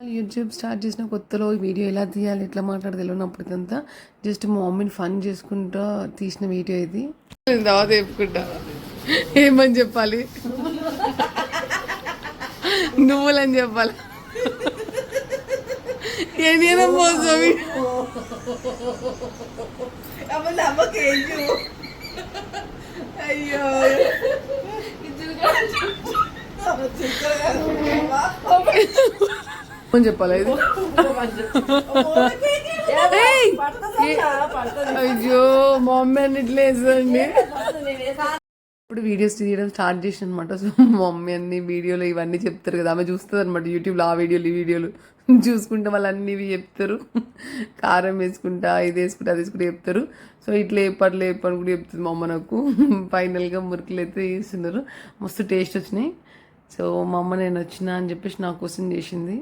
YouTube start చేసిన కొత్తలో ఈ వీడియో ఎలా తీయాలి ఎట్లా మాట్లాడాలి తెలియనప్పుడు ఇదంతా జస్ట్ మా మమ్మీని ఫన్ చేసుకుంటా తీసిన వీడియో ఇది. తర్వాత చెప్పుకుంటా. ఏమని చెప్పాలి? నువ్వులని చెప్పాలి. ఏదైనా అమ్మకేయు అయ్యో. అని చెప్పాలి ఇది! అయ్యో మా మమ్మీ అన్నిట్లో వేసండి ఇప్పుడు వీడియోస్ తీయడం స్టార్ట్ చేసిన అనమాట సో మా మమ్మీ అన్ని వీడియోలు ఇవన్నీ చెప్తారు కదా. ఆమె చూస్తుంది అనమాట యూట్యూబ్లో ఆ వీడియోలు ఈ వీడియోలు. చూసుకుంటే వాళ్ళు అన్ని ఇవి చెప్తారు. కారం వేసుకుంటా ఇది వేసుకుంటా అది వేసుకుంటా చెప్తారు. సో ఇట్లా ఏపట్లు ఏపని కూడా చెప్తుంది మా అమ్మ నాకు. ఫైనల్గా మురుకులు అయితే వేస్తున్నారు మస్తు టేస్ట్ వచ్చినాయి. సో మా అమ్మ నేను వచ్చిన అని చెప్పేసి నా కోసం చేసింది.